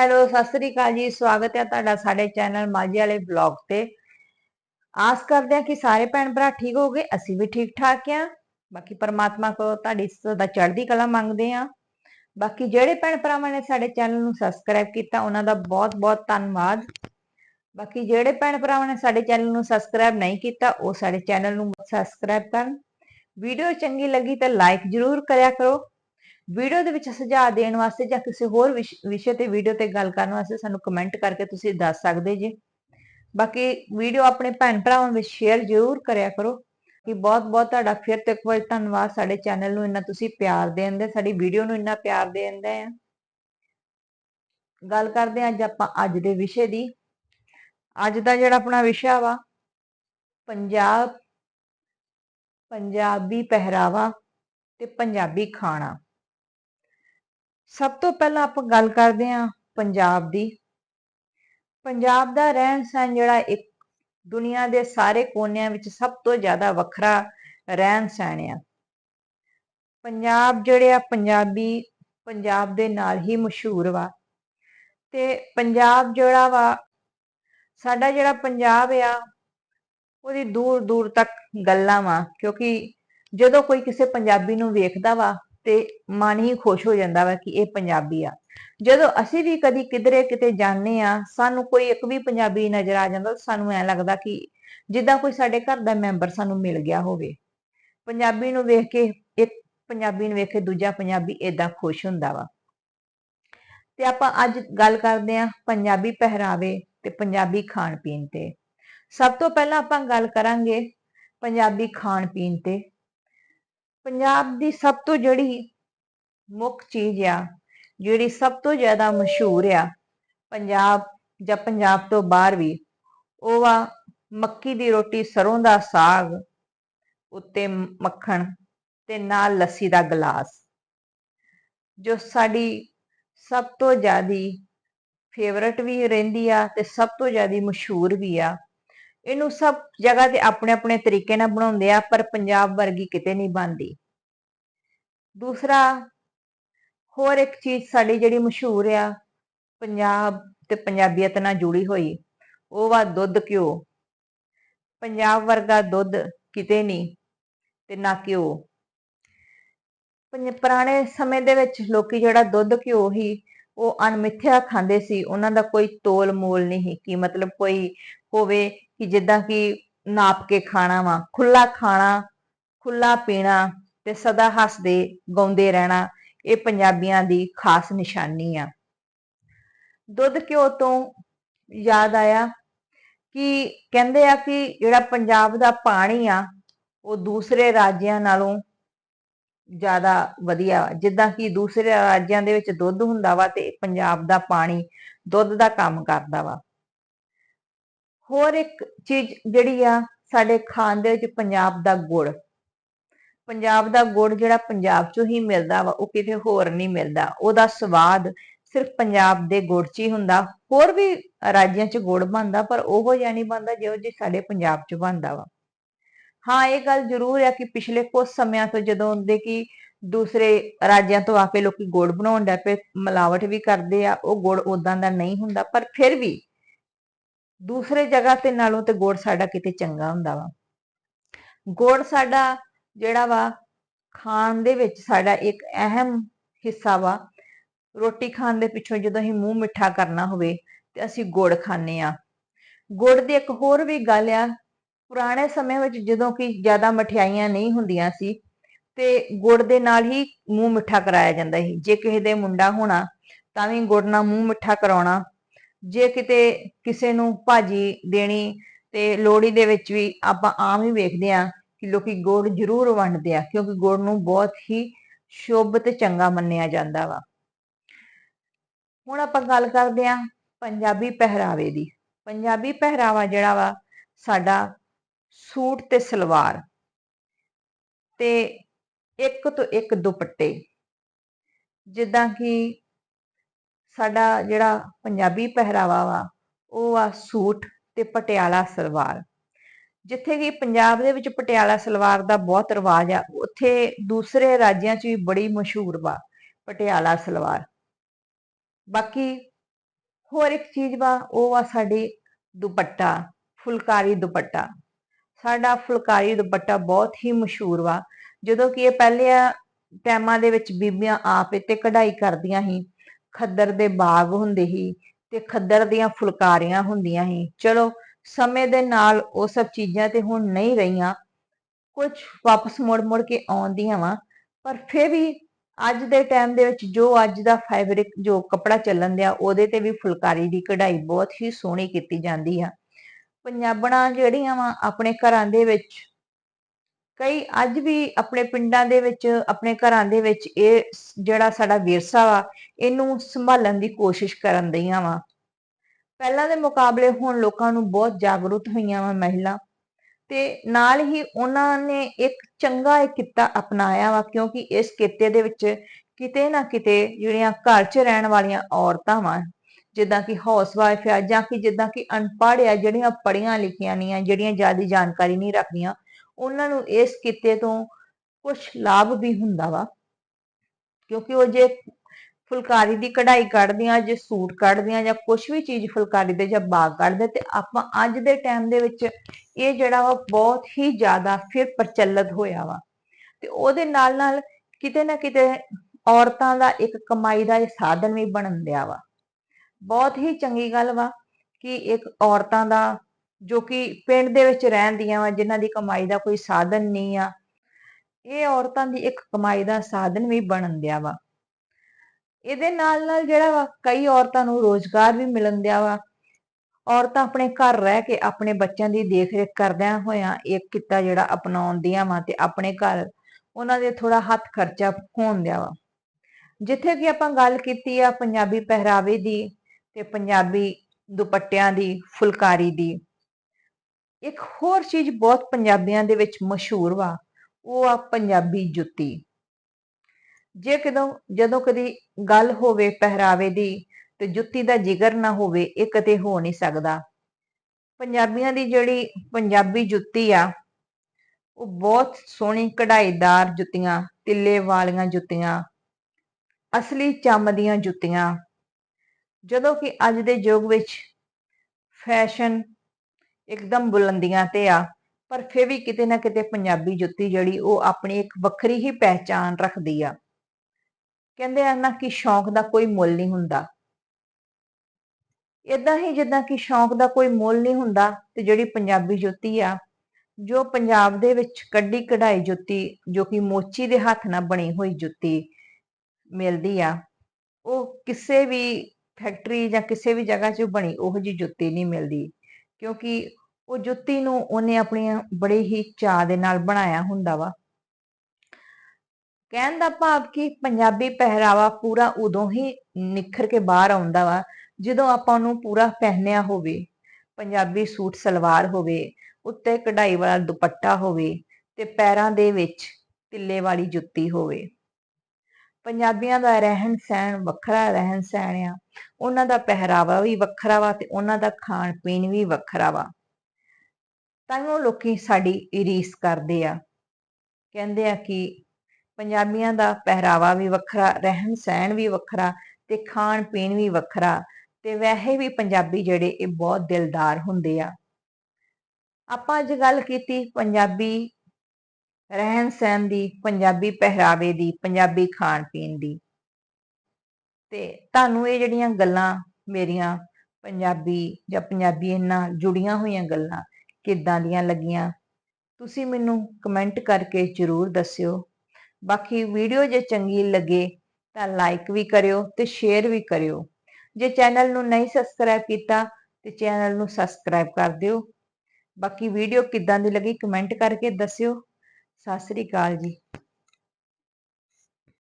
Hello, Sat Sri ਅਕਾਲ ਜੀ, ਸਵਾਗਤ ਹੈ ਤੁਹਾਡਾ ਸਾਡੇ ਚੈਨਲ ਮਾਝੇ ਵਾਲੇ ਬਲੌਗ ਤੇ। ਆਸ ਕਰਦੇ ਹਾਂ ਕਿ ਸਾਰੇ ਭੈਣ ਭਰਾ ਠੀਕ ਹੋਗੇ ਅਸੀਂ ਵੀ ਠੀਕ ਠਾਕ ਆ ਬਾਕੀ ਪਰਮਾਤਮਾ ਕੋਲ ਤੁਹਾਡੀ ਸਦਾ ਚੜ੍ਹਦੀ ਕਲਾ ਮੰਗਦੇ ਆ ਬਾਕੀ ਜਿਹੜੇ ਭੈਣ ਭਰਾਵਾਂ ਨੇ ਸਾਡੇ ਚੈਨਲ ਨੂੰ ਸਬਸਕ੍ਰਾਈਬ ਕੀਤਾ, ਉਹਨਾਂ ਦਾ ਬਹੁਤ ਬਹੁਤ ਧੰਨਵਾਦ। ਬਾਕੀ ਜਿਹੜੇ ਭੈਣ ਭਰਾਵਾਂ ਨੇ ਸਾਡੇ ਚੈਨਲ ਨੂੰ ਸਬਸਕ੍ਰਾਈਬ ਨਹੀਂ ਕੀਤਾ, ਉਹ ਸਾਡੇ ਚੈਨਲ ਨੂੰ ਸਬਸਕ੍ਰਾਈਬ ਕਰਨ। ਵੀਡੀਓ ਚੰਗੀ ਲੱਗੀ ਤਾਂ ਲਾਈਕ ਜ਼ਰੂਰ ਕਰਿਆ ਕਰੋ। ਵੀਡੀਓ ਦੇ ਵਿੱਚ ਸੁਝਾਅ ਦੇਣ ਵਾਸਤੇ ਜਾਂ ਕਿਸੇ ਹੋਰ ਵਿਸ਼ੇ ਤੇ ਵੀਡੀਓ ਤੇ ਗੱਲ ਕਰਨ ਵਾਸਤੇ ਸਾਨੂੰ ਕਮੈਂਟ ਕਰਕੇ ਤੁਸੀਂ ਦੱਸ ਸਕਦੇ ਜੀ। ਬਾਕੀ ਵੀਡੀਓ ਆਪਣੇ ਭੈਣ ਭਰਾਵਾਂ ਵਿੱਚ ਸ਼ੇਅਰ ਜ਼ਰੂਰ ਕਰਿਆ ਕਰੋ ਕਿ ਬਹੁਤ ਬਹੁਤ ਤੁਹਾਡਾ ਫਿਰ ਤੋਂ ਇੱਕ ਵਾਰ ਧੰਨਵਾਦ ਸਾਡੇ ਚੈਨਲ ਨੂੰ ਇੰਨਾ ਤੁਸੀਂ ਪਿਆਰ ਦੇਂਦੇ, ਸਾਡੀ ਵੀਡੀਓ ਨੂੰ ਇੰਨਾ ਪਿਆਰ ਦੇਂਦੇ ਆ। ਗੱਲ ਕਰਦੇ ਅੱਜ ਆਪਾਂ ਅੱਜ ਦੇ ਵਿਸ਼ੇ ਦੀ। ਅੱਜ ਦਾ ਜਿਹੜਾ ਆਪਣਾ ਵਿਸ਼ਾ ਵਾ, ਪੰਜਾਬ, ਪੰਜਾਬੀ ਪਹਿਰਾਵਾ ਤੇ ਪੰਜਾਬੀ ਖਾਣਾ। ਸਭ ਤੋਂ ਪਹਿਲਾਂ ਆਪਾਂ ਗੱਲ ਕਰਦੇ ਹਾਂ ਪੰਜਾਬ ਦੀ। ਪੰਜਾਬ ਦਾ ਰਹਿਣ ਸਹਿਣ ਜਿਹੜਾ ਇੱਕ ਦੁਨੀਆ ਦੇ ਸਾਰੇ ਕੋਨਿਆਂ ਵਿੱਚ ਸਭ ਤੋਂ ਜ਼ਿਆਦਾ ਵੱਖਰਾ ਰਹਿਣ ਸਹਿਣ ਆ। ਪੰਜਾਬ ਜਿਹੜੇ ਆ ਪੰਜਾਬੀ ਪੰਜਾਬ ਦੇ ਨਾਲ ਹੀ ਮਸ਼ਹੂਰ ਵਾ। ਤੇ ਪੰਜਾਬ ਜਿਹੜਾ ਵਾ, ਸਾਡਾ ਜਿਹੜਾ ਪੰਜਾਬ ਆ, ਉਹਦੀ ਦੂਰ ਦੂਰ ਤੱਕ ਗੱਲਾਂ ਵਾ। ਕਿਉਂਕਿ ਜਦੋਂ ਕੋਈ ਕਿਸੇ ਪੰਜਾਬੀ ਨੂੰ ਵੇਖਦਾ ਵਾ ਤੇ ਮਨ ਹੀ ਖੁਸ਼ ਹੋ ਜਾਂਦਾ ਵਾ ਕਿ ਇਹ ਪੰਜਾਬੀ ਆ। ਜਦੋਂ ਅਸੀਂ ਵੀ ਕਦੀ ਕਿਧਰੇ ਕਿਤੇ ਜਾਂਦੇ ਆ ਸਾਨੂੰ ਕੋਈ ਇੱਕ ਵੀ ਪੰਜਾਬੀ ਨਜ਼ਰ ਆ ਜਾਂਦਾ, ਸਾਨੂੰ ਐ ਲੱਗਦਾ ਕਿ ਜਿੱਦਾਂ ਕੋਈ ਸਾਡੇ ਘਰ ਦਾ ਮੈਂਬਰ ਸਾਨੂੰ ਮਿਲ ਗਿਆ ਹੋਵੇ। ਪੰਜਾਬੀ ਨੂੰ ਵੇਖ ਕੇ ਇੱਕ ਪੰਜਾਬੀ ਨੂੰ ਵੇਖ ਕੇ ਦੂਜਾ ਪੰਜਾਬੀ ਇਦਾਂ ਖੁਸ਼ ਹੁੰਦਾ ਵਾ। ਤੇ ਆਪਾਂ ਅੱਜ ਗੱਲ ਕਰਦੇ ਆ ਪੰਜਾਬੀ ਪਹਿਰਾਵੇ ਤੇ ਪੰਜਾਬੀ ਖਾਣ ਪੀਣ ਤੇ। ਸਭ ਤੋਂ ਪਹਿਲਾਂ ਆਪਾਂ ਗੱਲ ਕਰਾਂਗੇ ਪੰਜਾਬੀ ਖਾਣ ਪੀਣ ਤੇ। ਪੰਜਾਬ ਦੀ ਸਭ ਤੋਂ ਜਿਹੜੀ ਮੁੱਖ ਚੀਜ਼ ਆ, ਜਿਹੜੀ ਸਭ ਤੋਂ ਜ਼ਿਆਦਾ ਮਸ਼ਹੂਰ ਆ, ਪੰਜਾਬ ਜਾਂ ਪੰਜਾਬ ਤੋਂ ਬਾਹਰ ਵੀ, ਉਹ ਆ ਮੱਕੀ ਦੀ ਰੋਟੀ ਸਰੋਂ ਦਾ ਸਾਗ ਉੱਤੇ ਮੱਖਣ ਤੇ ਨਾਲ ਲੱਸੀ ਦਾ ਗਲਾਸ। ਜੋ ਸਾਡੀ ਸਭ ਤੋਂ ਜ਼ਿਆਦੀ ਫੇਵਰਟ ਵੀ ਰਹਿੰਦੀ ਆ ਤੇ ਸਭ ਤੋਂ ਜ਼ਿਆਦੀ ਮਸ਼ਹੂਰ ਵੀ ਆ ਇਹਨੂੰ ਸਭ ਜਗ੍ਹਾ ਤੇ ਆਪਣੇ ਆਪਣੇ ਤਰੀਕੇ ਨਾਲ ਬਣਾਉਂਦੇ ਆ, ਪਰ ਪੰਜਾਬ ਵਰਗੀ ਕਿਤੇ ਨਹੀਂ ਬਣਦੀ। ਦੂਸਰਾ, ਹੋਰ ਇੱਕ ਚੀਜ਼ ਸਾਡੀ ਜਿਹੜੀ ਮਸ਼ਹੂਰ ਆ, ਪੰਜਾਬ ਤੇ ਪੰਜਾਬੀਅਤ ਨਾਲ ਜੁੜੀ ਹੋਈ, ਉਹ ਵਾ ਦੁੱਧ ਘਿਓ। ਪੰਜਾਬ ਵਰਗਾ ਦੁੱਧ ਕਿਤੇ ਨਹੀਂ ਤੇ ਨਾ ਘਿਓ। ਪੁਰਾਣੇ ਸਮੇਂ ਦੇ ਵਿੱਚ ਲੋਕੀ ਜਿਹੜਾ ਦੁੱਧ ਘਿਓ ਹੀ, ਉਹ ਅਣਮਿੱਥਿਆ ਖਾਂਦੇ ਸੀ, ਉਹਨਾਂ ਦਾ ਕੋਈ ਤੋਲ ਮੋਲ ਨਹੀਂ ਕਿ ਮਤਲਬ ਕੋਈ ਹੋਵੇ ਕਿ ਜਿੱਦਾਂ ਕਿ ਨਾਪ ਕੇ ਖਾਣਾ ਵਾ ਖੁੱਲਾ ਖਾਣਾ ਖੁੱਲਾ ਪੀਣਾ ਤੇ ਸਦਾ ਹੱਸਦੇ, ਗਾਉਂਦੇ ਰਹਿਣਾ, ਇਹ ਪੰਜਾਬੀਆਂ ਦੀ ਖਾਸ ਨਿਸ਼ਾਨੀ ਆ। ਦੁੱਧ ਘਿਓ ਤੋਂ ਯਾਦ ਆਇਆ ਕਿ ਕਹਿੰਦੇ ਆ ਕਿ ਜਿਹੜਾ ਪੰਜਾਬ ਦਾ ਪਾਣੀ ਆ, ਉਹ ਦੂਸਰੇ ਰਾਜਿਆਂ ਨਾਲੋਂ ਜ਼ਿਆਦਾ ਵਧੀਆ ਜਿੱਦਾਂ ਕਿ ਦੂਸਰੇ ਰਾਜਿਆਂ ਦੇ ਵਿੱਚ ਦੁੱਧ ਹੁੰਦਾ ਵਾ ਤੇ ਪੰਜਾਬ ਦਾ ਪਾਣੀ ਦੁੱਧ ਦਾ ਕੰਮ ਕਰਦਾ ਵਾ। ਹੋਰ ਇੱਕ ਚੀਜ਼ ਜਿਹੜੀ ਆ ਸਾਡੇ ਖਾਣ ਦੇ ਵਿੱਚ ਪੰਜਾਬ ਦਾ ਗੁੜ। ਪੰਜਾਬ ਦਾ ਗੁੜ ਜਿਹੜਾ ਪੰਜਾਬ 'ਚੋਂ ਹੀ ਮਿਲਦਾ ਵਾ, ਉਹ ਕਿਤੇ ਹੋਰ ਨਹੀਂ ਮਿਲਦਾ। ਉਹਦਾ ਸਵਾਦ ਸਿਰਫ ਪੰਜਾਬ ਦੇ ਗੁੜ 'ਚ ਹੀ ਹੁੰਦਾ। ਹੋਰ ਵੀ ਰਾਜਿਆਂ 'ਚ ਗੁੜ ਬਣਦਾ, ਪਰ ਉਹੋ ਜਿਹਾ ਨਹੀਂ ਬਣਦਾ ਜਿਹੋ ਜਿਹਾ ਸਾਡੇ ਪੰਜਾਬ 'ਚ ਬਣਦਾ ਵਾ। ਹਾਂ, ਇਹ ਗੱਲ ਜ਼ਰੂਰ ਆ ਕਿ ਪਿਛਲੇ ਕੁਝ ਸਮਿਆਂ ਤੋਂ ਜਦੋਂ ਹੁੰਦੇ ਕਿ ਦੂਸਰੇ ਰਾਜਿਆਂ ਤੋਂ ਆ ਕੇ ਲੋਕੀ ਗੁੜ ਬਣਾਉਣ ਦਾ ਪਏ, ਮਿਲਾਵਟ ਵੀ ਕਰਦੇ ਆ, ਉਹ ਗੁੜ ਉਦਾਂ ਦਾ ਨਹੀਂ ਹੁੰਦਾ, ਪਰ ਫਿਰ ਵੀ ਦੂਸਰੇ ਜਗ੍ਹਾ ਤੇ ਨਾਲੋਂ ਤੇ ਗੁੜ ਸਾਡਾ ਕਿਤੇ ਚੰਗਾ ਹੁੰਦਾ ਵਾ। ਗੁੜ ਸਾਡਾ ਜਿਹੜਾ ਵਾ, ਖਾਣ ਦੇ ਵਿੱਚ ਸਾਡਾ ਇੱਕ ਅਹਿਮ ਹਿੱਸਾ ਵਾ। ਰੋਟੀ ਖਾਣ ਦੇ ਪਿੱਛੋਂ ਜਦੋਂ ਅਸੀਂ ਮੂੰਹ ਮਿੱਠਾ ਕਰਨਾ ਹੋਵੇ ਤੇ ਅਸੀਂ ਗੁੜ ਖਾਂਦੇ ਆ ਗੁੜ ਦੀ ਇੱਕ ਹੋਰ ਵੀ ਗੱਲ ਆ, ਪੁਰਾਣੇ ਸਮੇਂ ਵਿੱਚ ਜਦੋਂ ਕਿ ਜ਼ਿਆਦਾ ਮਠਿਆਈਆਂ ਨਹੀਂ ਹੁੰਦੀਆਂ ਸੀ ਤੇ ਗੁੜ ਦੇ ਨਾਲ ਹੀ ਮੂੰਹ ਮਿੱਠਾ ਕਰਾਇਆ ਜਾਂਦਾ ਸੀ। ਜੇ ਕਿਸੇ ਦੇ ਮੁੰਡਾ ਹੋਣਾ ਤਾਂ ਵੀ ਗੁੜ ਨਾਲ ਮੂੰਹ ਮਿੱਠਾ ਕਰਾਉਣਾ ਜੇ ਕਿਤੇ ਕਿਸੇ ਨੂੰ ਭਾਜੀ ਦੇਣੀ ਤੇ ਲੋਹੜੀ ਦੇ ਵਿੱਚ ਵੀ ਆਪਾਂ ਆਮ ਹੀ ਵੇਖਦੇ ਆ ਕਿ ਲੋਕੀ ਗੁੜ ਜ਼ਰੂਰ ਵੰਡਦੇ ਆ, ਕਿਉਂਕਿ ਗੁੜ ਨੂੰ ਬਹੁਤ ਹੀ ਸ਼ੁਭ ਤੇ ਚੰਗਾ ਮੰਨਿਆ ਜਾਂਦਾ ਵਾ। ਹੁਣ ਆਪਾਂ ਗੱਲ ਕਰਦੇ ਆ ਪੰਜਾਬੀ ਪਹਿਰਾਵੇ ਦੀ। ਪੰਜਾਬੀ ਪਹਿਰਾਵਾ ਜਿਹੜਾ ਵਾ ਸਾਡਾ ਸੂਟ ਤੇ ਸਲਵਾਰ ਤੇ ਇੱਕ ਤੋਂ ਇੱਕ ਦੁਪੱਟੇ। ਜਿੱਦਾਂ ਕਿ ਸਾਡਾ ਜਿਹੜਾ ਪੰਜਾਬੀ ਪਹਿਰਾਵਾ ਵਾ, ਉਹ ਆ ਸੂਟ ਤੇ ਪਟਿਆਲਾ ਸਲਵਾਰ। ਜਿੱਥੇ ਕਿ ਪੰਜਾਬ ਦੇ ਵਿੱਚ ਪਟਿਆਲਾ ਸਲਵਾਰ ਦਾ ਬਹੁਤ ਰਿਵਾਜ ਆ, ਉੱਥੇ ਦੂਸਰੇ ਰਾਜਿਆਂ 'ਚ ਵੀ ਬੜੀ ਮਸ਼ਹੂਰ ਵਾ ਪਟਿਆਲਾ ਸਲਵਾਰ। ਬਾਕੀ ਹੋਰ ਇੱਕ ਚੀਜ਼ ਵਾ, ਉਹ ਵਾ ਸਾਡੀ ਦੁਪੱਟਾ, ਫੁਲਕਾਰੀ ਦੁਪੱਟਾ। ਸਾਡਾ ਫੁਲਕਾਰੀ ਦੁਪੱਟਾ ਬਹੁਤ ਹੀ ਮਸ਼ਹੂਰ ਵਾ। ਜਦੋਂ ਕਿ ਇਹ ਪਹਿਲੇ ਟਾਈਮਾਂ ਦੇ ਵਿੱਚ ਬੀਬੀਆਂ ਆਪ ਇੱਥੇ ਕਢਾਈ ਕਰਦੀਆਂ ਸੀ ਖੱਦਰ ਦੇ ਬਾਗ ਹੁੰਦੇ ਸੀ ਤੇ ਖੱਦਰ ਦੀਆਂ ਫੁਲਕਾਰੀਆਂ ਹੁੰਦੀਆਂ ਸੀ। ਚਲੋ, ਸਮੇਂ ਦੇ ਨਾਲ ਉਹ ਸਭ ਚੀਜ਼ਾਂ ਤੇ ਹੁਣ ਨਹੀਂ ਰਹੀਆਂ। ਕੁਝ ਵਾਪਸ ਮੁੜ ਮੁੜ ਕੇ ਆਉਂਦੀਆਂ ਵਾ, ਪਰ ਫਿਰ ਵੀ ਅੱਜ ਦੇ ਟਾਈਮ ਦੇ ਵਿੱਚ ਜੋ ਅੱਜ ਦਾ ਫੈਬਰਿਕ ਜੋ ਕਪੜਾ ਚੱਲਣ ਦਿਆ, ਉਹਦੇ ਤੇ ਵੀ ਫੁਲਕਾਰੀ ਦੀ ਕਢਾਈ ਬਹੁਤ ਹੀ ਸੋਹਣੀ ਕੀਤੀ ਜਾਂਦੀ ਆ। ਪੰਜਾਬਣਾ ਜਿਹੜੀਆਂ ਵਾ, ਆਪਣੇ ਘਰਾਂ ਦੇ ਵਿੱਚ ਕਈ ਅੱਜ ਵੀ ਆਪਣੇ ਪਿੰਡਾਂ ਦੇ ਵਿੱਚ, ਆਪਣੇ ਘਰਾਂ ਦੇ ਵਿੱਚ ਇਹ ਜਿਹੜਾ ਸਾਡਾ ਵਿਰਸਾ ਵਾ, ਇਹਨੂੰ ਸੰਭਾਲਣ ਦੀ ਕੋਸ਼ਿਸ਼ ਕਰਨ ਦਈਆਂ ਵਾ। ਪਹਿਲਾਂ ਦੇ ਮੁਕਾਬਲੇ ਹੁਣ ਲੋਕਾਂ ਨੂੰ ਬਹੁਤ ਜਾਗਰੂਕ ਹੋਈਆਂ ਵਾ ਮਹਿਲਾ। ਤੇ ਨਾਲ ਹੀ ਉਹਨਾਂ ਨੇ ਇੱਕ ਚੰਗਾ ਇਹ ਕਿੱਤਾ ਅਪਣਾਇਆ ਵਾ, ਕਿਉਂਕਿ ਇਸ ਕਿੱਤੇ ਦੇ ਵਿੱਚ ਕਿਤੇ ਨਾ ਕਿਤੇ ਜਿਹੜੀਆਂ ਘਰ 'ਚ ਰਹਿਣ ਵਾਲੀਆਂ ਔਰਤਾਂ ਵਾ, ਜਿੱਦਾਂ ਕਿ ਹਾਊਸਵਾਈਫ ਆ ਜਾਂ ਕਿ ਜਿੱਦਾਂ ਕਿ ਅਨਪੜ੍ਹ ਆ, ਜਿਹੜੀਆਂ ਪੜ੍ਹੀਆਂ ਲਿਖੀਆਂ ਨਹੀਂ ਆ ਜਿਹੜੀਆਂ ਜ਼ਿਆਦਾ ਜਾਣਕਾਰੀ ਨਹੀਂ ਰੱਖਦੀਆਂ ਉਹਨਾਂ ਨੂੰ ਇਸ ਕਿੱਤੇ ਤੋਂ ਕੁਝ ਲਾਭ ਵੀ ਹੁੰਦਾ ਵਾ। ਕਿਉਂਕਿ ਉਹ ਜੇ ਫੁਲਕਾਰੀ ਦੀ ਕਢਾਈ ਕੱਢਦੀਆਂ ਜੇ ਸੂਟ ਕੱਢਦੇ ਕੱਢਦੀਆਂ ਜਾਂ ਕੁਝ ਵੀ ਚੀਜ਼ ਫੁਲਕਾਰੀ ਦੇ ਜਾਂ ਬਾਗ ਕੱਢਦੇ ਤੇ ਆਪਾਂ ਅੱਜ ਦੇ ਟਾਈਮ ਦੇ ਵਿੱਚ ਇਹ ਜਿਹੜਾ ਵਾ ਬਹੁਤ ਹੀ ਜ਼ਿਆਦਾ ਫਿਰ ਪ੍ਰਚਲਿਤ ਹੋਇਆ ਵਾ। ਤੇ ਉਹਦੇ ਨਾਲ ਨਾਲ ਕਿਤੇ ਨਾ ਕਿਤੇ ਔਰਤਾਂ ਦਾ ਇੱਕ ਕਮਾਈ ਦਾ ਇਹ ਸਾਧਨ ਵੀ ਬਣਨ ਦਿਆ ਵਾ। ਬਹੁਤ ਹੀ ਚੰਗੀ ਗੱਲ ਵਾ ਕਿ ਇੱਕ ਔਰਤਾਂ ਦਾ ਜੋ ਕਿ ਪਿੰਡ ਦੇ ਵਿੱਚ ਰਹਿੰਦੀਆਂ ਵਾ, ਜਿਨ੍ਹਾਂ ਦੀ ਕਮਾਈ ਦਾ ਕੋਈ ਸਾਧਨ ਨਹੀਂ ਆ। ਇਹ ਔਰਤਾਂ ਦੀ ਇੱਕ ਕਮਾਈ ਦਾ ਸਾਧਨ ਵੀ ਬਣਨ ਦਿਆ ਵਾ। ਇਹਦੇ ਨਾਲ ਨਾਲ ਜਿਹੜਾ ਵਾ, ਕਈ ਔਰਤਾਂ ਨੂੰ ਰੋਜ਼ਗਾਰ ਵੀ ਮਿਲਣ ਦਿਆ ਵਾ। ਔਰਤਾਂ ਆਪਣੇ ਘਰ ਰਹਿ ਕੇ ਆਪਣੇ ਬੱਚਿਆਂ ਦੀ ਦੇਖਰੇਖ ਕਰਦਿਆਂ ਹੋਇਆਂ ਇੱਕ ਕਿੱਤਾ ਜਿਹੜਾ ਅਪਣਾਉਂਦੀਆਂ ਵਾ ਤੇ ਆਪਣੇ ਘਰ ਉਹਨਾਂ ਦੇ ਥੋੜਾ ਹੱਥ ਖਰਚਾ ਹੋਣ ਦਿਆ ਵਾ। ਜਿੱਥੇ ਕਿ ਆਪਾਂ ਗੱਲ ਕੀਤੀ ਆ ਪੰਜਾਬੀ ਪਹਿਰਾਵੇ ਦੀ ਤੇ ਪੰਜਾਬੀ ਦੁਪੱਟਿਆਂ ਦੀ, ਫੁਲਕਾਰੀ ਦੀ। ਇੱਕ ਹੋਰ ਚੀਜ਼ ਬਹੁਤ ਪੰਜਾਬੀਆਂ ਦੇ ਵਿੱਚ ਮਸ਼ਹੂਰ ਵਾ, ਉਹ ਆ ਪੰਜਾਬੀ ਜੁੱਤੀ। ਜੇ ਕਦੋਂ, ਜਦੋਂ ਕਦੀ ਗੱਲ ਹੋਵੇ ਪਹਿਰਾਵੇ ਦੀ ਤੇ ਜੁੱਤੀ ਦਾ ਜਿਕਰ ਨਾ ਹੋਵੇ, ਇਹ ਕਦੇ ਹੋ ਨਹੀਂ ਸਕਦਾ। ਪੰਜਾਬੀਆਂ ਦੀ ਜਿਹੜੀ ਪੰਜਾਬੀ ਜੁੱਤੀ ਆ, ਉਹ ਬਹੁਤ ਸੋਹਣੀ ਕਢਾਈਦਾਰ ਜੁੱਤੀਆਂ, ਤਿੱਲੇ ਵਾਲੀਆਂ ਜੁੱਤੀਆਂ, ਅਸਲੀ ਚੰਮ ਦੀਆਂ ਜੁੱਤੀਆਂ। ਜਦੋਂ ਕਿ ਅੱਜ ਦੇ ਯੁੱਗ ਵਿੱਚ ਫੈਸ਼ਨ ਇੱਕਦਮ ਬੁਲੰਦੀਆਂ ਤੇ ਆ। ਪਰ ਫਿਰ ਵੀ ਕਿਤੇ ਨਾ ਕਿਤੇ ਪੰਜਾਬੀ ਜੁੱਤੀ ਜਿਹੜੀ ਉਹ ਆਪਣੀ ਇੱਕ ਵੱਖਰੀ ਹੀ ਪਹਿਚਾਨ ਰੱਖਦੀ ਆ। ਕਹਿੰਦੇ ਆ ਨਾ ਕਿ ਸ਼ੌਂਕ ਦਾ ਕੋਈ ਮੁੱਲ ਨਹੀਂ ਹੁੰਦਾ। ਇਦਾਂ ਹੀ ਜਿੱਦਾਂ ਕਿ ਸ਼ੌਂਕ ਦਾ ਕੋਈ ਮੁੱਲ ਨਹੀਂ ਹੁੰਦਾ ਤੇ ਜਿਹੜੀ ਪੰਜਾਬੀ ਜੁੱਤੀ ਆ, ਜੋ ਪੰਜਾਬ ਦੇ ਵਿੱਚ ਕੱਢੀ ਕਢਾਈ ਜੁੱਤੀ, ਜੋ ਕਿ ਮੋਚੀ ਦੇ ਹੱਥ ਨਾਲ ਬਣੀ ਹੋਈ ਜੁੱਤੀ ਮਿਲਦੀ ਆ, ਉਹ ਕਿਸੇ ਵੀ ਫੈਕਟਰੀ ਜਾਂ ਕਿਸੇ ਵੀ ਜਗ੍ਹਾ 'ਚ ਬਣੀ ਉਹ ਜੀ ਜੁੱਤੀ ਨਹੀਂ ਮਿਲਦੀ। ਕਿਉਂਕਿ ਉਹ ਜੁੱਤੀ ਨੂੰ ਉਹਨੇ ਆਪਣੀਆਂ ਬੜੇ ਹੀ ਚਾਹ ਦੇ ਨਾਲ ਬਣਾਇਆ ਹੁੰਦਾ ਵਾ। ਕਹਿਣ ਦਾ ਭਾਵ ਕਿ ਪੰਜਾਬੀ ਪਹਿਰਾਵਾ ਪੂਰਾ ਉਦੋਂ ਹੀ ਨਿਖਰ ਕੇ ਬਾਹਰ ਆਉਂਦਾ ਵਾ, ਜਦੋਂ ਆਪਾਂ ਉਹਨੂੰ ਪੂਰਾ ਪਹਿਨਿਆ ਹੋਵੇ, ਪੰਜਾਬੀ ਸੂਟ, ਸਲਵਾਰ ਹੋਵੇ, ਉੱਤੇ ਕਢਾਈ ਵਾਲਾ ਦੁਪੱਟਾ ਹੋਵੇ ਤੇ ਪੈਰਾਂ ਦੇ ਵਿੱਚ ਤਿੱਲੇ ਵਾਲੀ ਜੁੱਤੀ ਹੋਵੇ। ਪੰਜਾਬੀਆਂ ਦਾ ਰਹਿਣ ਸਹਿਣ ਵੱਖਰਾ ਰਹਿਣ ਸਹਿਣ ਆ, ਉਹਨਾਂ ਦਾ ਪਹਿਰਾਵਾ ਵੀ ਵੱਖਰਾ ਵਾ ਤੇ ਉਹਨਾਂ ਦਾ ਖਾਣ ਪੀਣ ਵੀ ਵੱਖਰਾ ਵਾ। ਤਾਂ ਉਹ ਲੋਕੀ ਸਾਡੀ ਰੀਸ ਕਰਦੇ ਆ। ਕਹਿੰਦੇ ਆ ਕਿ ਪੰਜਾਬੀਆਂ ਦਾ ਪਹਿਰਾਵਾ ਵੀ ਵੱਖਰਾ, ਰਹਿਣ ਸਹਿਣ ਵੀ ਵੱਖਰਾ ਤੇ ਖਾਣ ਪੀਣ ਵੀ ਵੱਖਰਾ ਤੇ ਵੈਸੇ ਵੀ ਪੰਜਾਬੀ ਜਿਹੜੇ ਇਹ ਬਹੁਤ ਦਿਲਦਾਰ ਹੁੰਦੇ ਆ। ਆਪਾਂ ਅੱਜ ਗੱਲ ਕੀਤੀ ਪੰਜਾਬੀ ਰਹਿਣ ਸਹਿਣ ਦੀ, ਪੰਜਾਬੀ ਪਹਿਰਾਵੇ ਦੀ, ਪੰਜਾਬੀ ਖਾਣ ਪੀਣ ਦੀ। ਤੇ ਤੁਹਾਨੂੰ ਇਹ ਜਿਹੜੀਆਂ ਗੱਲਾਂ ਮੇਰੀਆਂ ਪੰਜਾਬੀ ਜਾਂ ਪੰਜਾਬੀ ਨਾਲ ਜੁੜੀਆਂ ਹੋਈਆਂ ਗੱਲਾਂ ਕਿੱਦਾਂ ਦੀਆਂ ਲੱਗੀਆਂ? ਤੁਸੀਂ ਮੈਨੂੰ ਕਮੈਂਟ ਕਰਕੇ ਜਰੂਰ ਦੱਸਿਓ। ਬਾਕੀ ਵੀਡੀਓ ਜੇ ਚੰਗੀ ਲੱਗੇ ਤਾਂ ਲਾਈਕ ਵੀ ਕਰਿਓ ਤੇ ਸ਼ੇਅਰ ਵੀ ਕਰਿਓ। ਜੇ ਚੈਨਲ ਨੂੰ ਨਹੀਂ ਸਬਸਕ੍ਰਾਈਬ ਕੀਤਾ ਤੇ ਚੈਨਲ ਨੂੰ ਸਬਸਕ੍ਰਾਈਬ ਕਰ ਦਿਓ। ਬਾਕੀ ਵੀਡੀਓ ਕਿੱਦਾਂ ਦੀ ਲੱਗੀ ਕਮੈਂਟ ਕਰਕੇ ਦੱਸਿਓ। ਸਤਿ ਸ੍ਰੀ ਅਕਾਲ ਜੀ।